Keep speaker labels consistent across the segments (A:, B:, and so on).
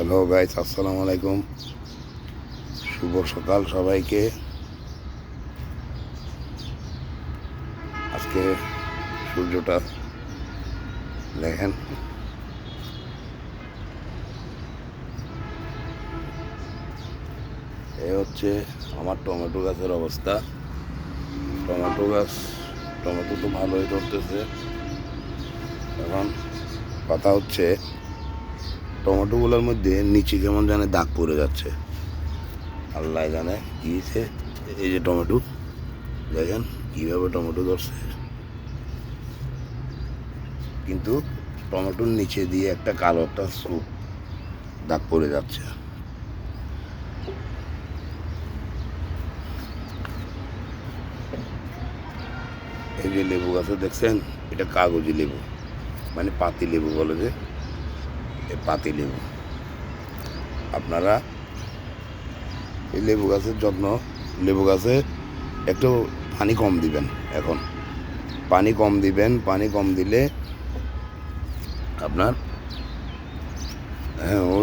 A: Hello guys আসসালামু আলাইকুম শুভ সকাল সবাইকে। আজকে সূর্যটা দেখেন। এ হচ্ছে আমার টমেটো গাছের অবস্থা। টমেটো গাছ, টমেটো তো ভালোই ধরতেছে। এখন কথা হচ্ছে টমেটোগুলোর মধ্যে নিচে কেমন জানে দাগ পড়ে যাচ্ছে। আল্লাহ জানে গিয়েছে এই যে টমেটো। দেখেন কীভাবে টমেটো ধরছে। কিন্তু টমেটোর নিচে দিয়ে একটা কালো একটা স্যুপ দাগ পড়ে যাচ্ছে। এই যে লেবু গাছে দেখছেন, এটা কাগজি লেবু মানে পাতি লেবু বলে যে। পাতি লেবু। আপনারা এই লেবু গাছের যত্ন, লেবু গাছে একটু পানি কম দিবেন এখন। পানি কম দিবেন, পানি কম দিলে আপনার হ্যাঁ ও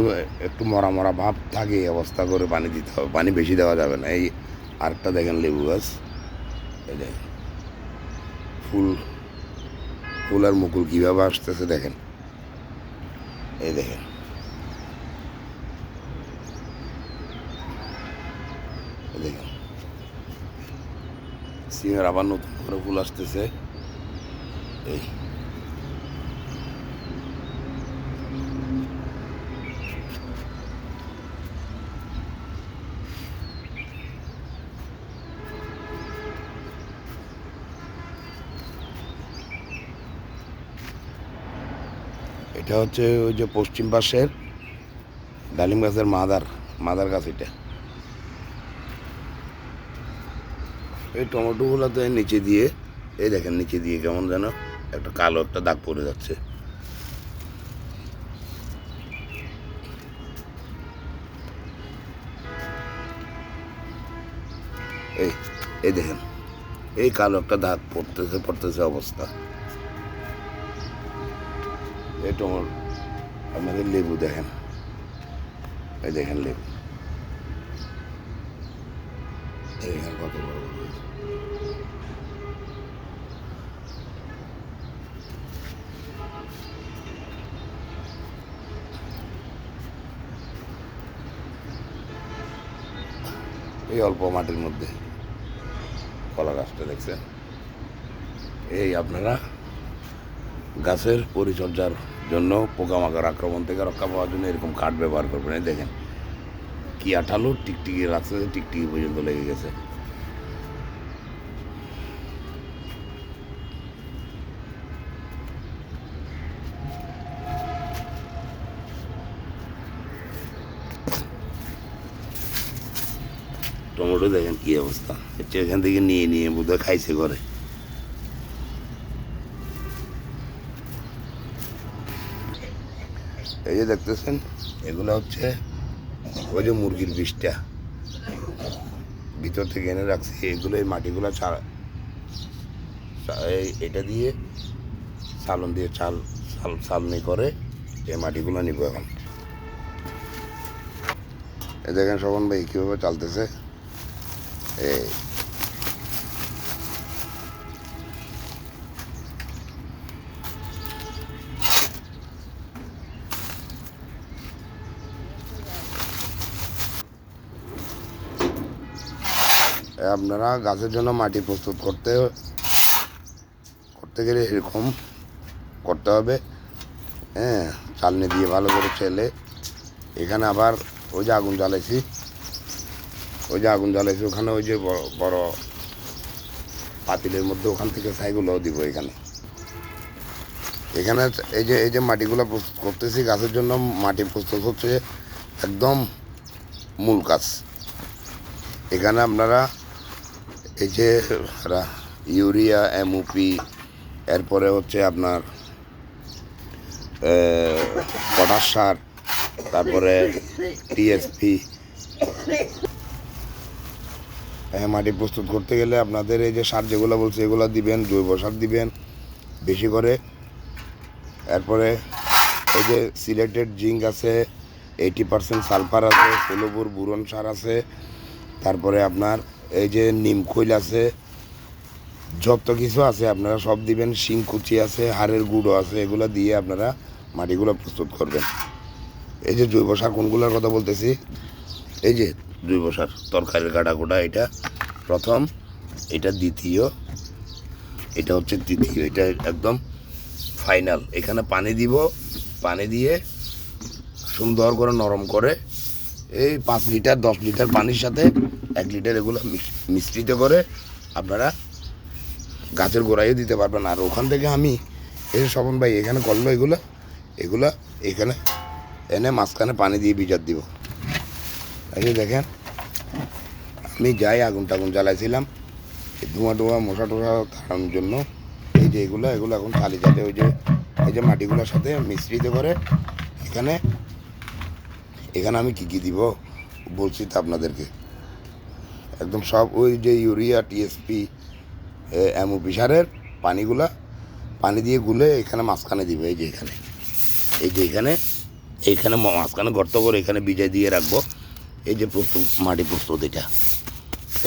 A: একটু মরা মরা ভাব থাকে অবস্থা করে পানি দিতে হবে। পানি বেশি দেওয়া যাবে না। এই আরেকটা দেখেন লেবু গাছ। ফুল ফুল আর মুকুল কীভাবে আসতেছে দেখেন। এই দেখেন। সিংহের আবার নতুন করে ফুল আসতেছে। এই। এটা হচ্ছে ওই যে পশ্চিম পাশের ডালিম গাছের মাদার মাদার গাছ এটা। এই টমেটোগুলোতে নিচে দিয়ে, এই দেখেন নিচে দিয়ে কেমন যেন একটা কালো একটা দাগ পড়ে যাচ্ছে। এই এই দেখেন, এই কালো একটা দাগ পড়তেছে পড়তেছে অবস্থা। এই তোমার আমাদের লেবু দেখেন এই দেখেন লেবু এই দেখেন কত বড় বড়। এই অল্প মাটির মধ্যে কলা গাছটা দেখছেন এই আপনারা গাছের পরিচর্যার জন্য পোকামাকড় আক্রমণ থেকে রক্ষা পাওয়ার জন্য এরকম কাঠ ব্যবহার করবেন। এই দেখেন, কি আঠালো, টিকটিকি রাখছে টিকটিকি পর্যন্ত লেগে গেছে। টমেটো দেখেন কি অবস্থা। এখান থেকে নিয়ে নিয়ে বোধহয় খাইছে ঘরে। এই যে দেখতেছেন, এগুলো হচ্ছে ওই যে মুরগির বিষটা। ভিতর থেকে এনে রাখছি, এগুলো এই মাটিগুলো এই এটা দিয়ে চালন দিয়ে চাল চাল চালনি করে এই মাটিগুলো নিব এখন। দেখেন শোভন ভাই কীভাবে চালতেছে। এই আপনারা গাছের জন্য মাটি প্রস্তুত করতে করতে গেলে এরকম করতে হবে। হ্যাঁ চালনি দিয়ে ভালো করে চেলে। এখানে আবার ওই যে আগুন জ্বালাইছি। ওই যে আগুন জ্বালাইছি, ওখানে ওই যে বড় পাতিলের মধ্যে ওখান থেকে ছাইগুলো দিব এখানে। এখানে এই যে এই যে মাটিগুলো প্রস্তুত করতেছি, গাছের জন্য মাটি প্রস্তুত হচ্ছে একদম মূল কাজ। এখানে আপনারা এই যে রা- ইউরিয়া, এমওপি, এরপরে হচ্ছে আপনার পটাশ সার, তারপরে টিএসপি হ্যাঁ মাটি প্রস্তুত করতে গেলে আপনাদের এই যে সার যেগুলো বলছে, এগুলো দিবেন, জৈব সার দিবেন, বেশি করে। এরপরে এই যে সিলেটেড জিঙ্ক আছে এইটি পার্সেন্ট সালফার আছে সেলোবুর বুরন সার আছে, তারপরে আপনার এই যে নিমখৈল আছে, যত কিছু আছে আপনারা সব দিবেন শিংকুচি আছে, হাড়ের গুঁড়ো আছে, এগুলো দিয়ে আপনারা মাটিগুলো প্রস্তুত করবেন। এই যে জৈব সার কোনগুলোর কথা বলতেছি? এই যে জৈব সার, তরকারির কাটা কোটা এটা প্রথম, এটা দ্বিতীয়, এটা হচ্ছে তৃতীয়, এটা একদম ফাইনাল। এখানে পানি দিব, পানি দিয়ে সুন্দর করে নরম করে এই পাঁচ লিটার, দশ লিটার পানির সাথে এক লিটার এগুলো মিশ- মিশ্রিত করে আপনারা গাছের গোড়াইও দিতে পারবেন। আর ওখান থেকে আমি এই স্বপন ভাই এখানে করল এগুলো এগুলো এখানে এনে মাঝখানে পানি দিয়ে বিজার দিব। এই দেখেন, আমি যাই আগুন টাগুন জ্বালাইছিলাম ধোঁয়া টোয়া, মশা টোশা তাড়ানোর জন্য। এই যে এগুলো এগুলো এখন চালি চালে ওই যে, এই যে মাটিগুলোর সাথে মিশ্রিত করে এখানে এখানে আমি কি কি দিব বলছি তো আপনাদেরকে। একদম সব ওই যে ইউরিয়া টিএসপি এমওপি সারের পানিগুলা পানি দিয়ে গুলে এখানে মাঝখানে দিবে, এই যে এখানে। এই যে এখানে, এইখানে মাঝখানে গর্ত করে এখানে বিজয় দিয়ে রাখব। এই যে প্রস্তুত, মাটি প্রস্তুত এটা।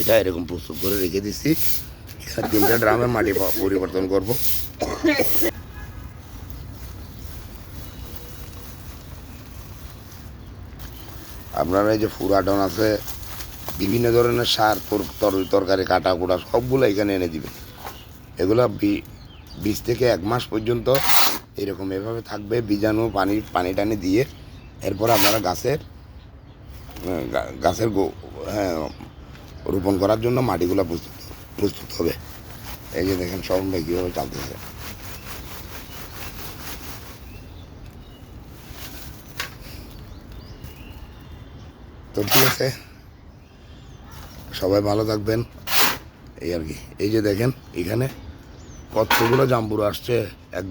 A: এটা এরকম প্রস্তুত করে রেখে দিচ্ছি। তিনটা ড্রামের মাটি পরিবর্তন করব। আপনারা এই যে ফুরাডন আছে, বিভিন্ন ধরনের সার, তর- তর- তরকারি, কাটা কুটা সবগুলো এখানে এনে দিবেন। এগুলো বীজ থেকে এক মাস পর্যন্ত এরকম এভাবে থাকবে, বীজাণু পানি পানি টানি দিয়ে এরপর আপনারা গাছের গাছের হ্যাঁ রোপণ করার জন্য মাটিগুলো প্রস্তুত প্রস্তুত হবে। এই যে দেখেন সব কীভাবে চালতেছে। তো ঠিক আছে? সবাই ভালো থাকবেন। এই আর কি। এই যে দেখেন, এখানে কতগুলো জাম্বুর আসছে, একদম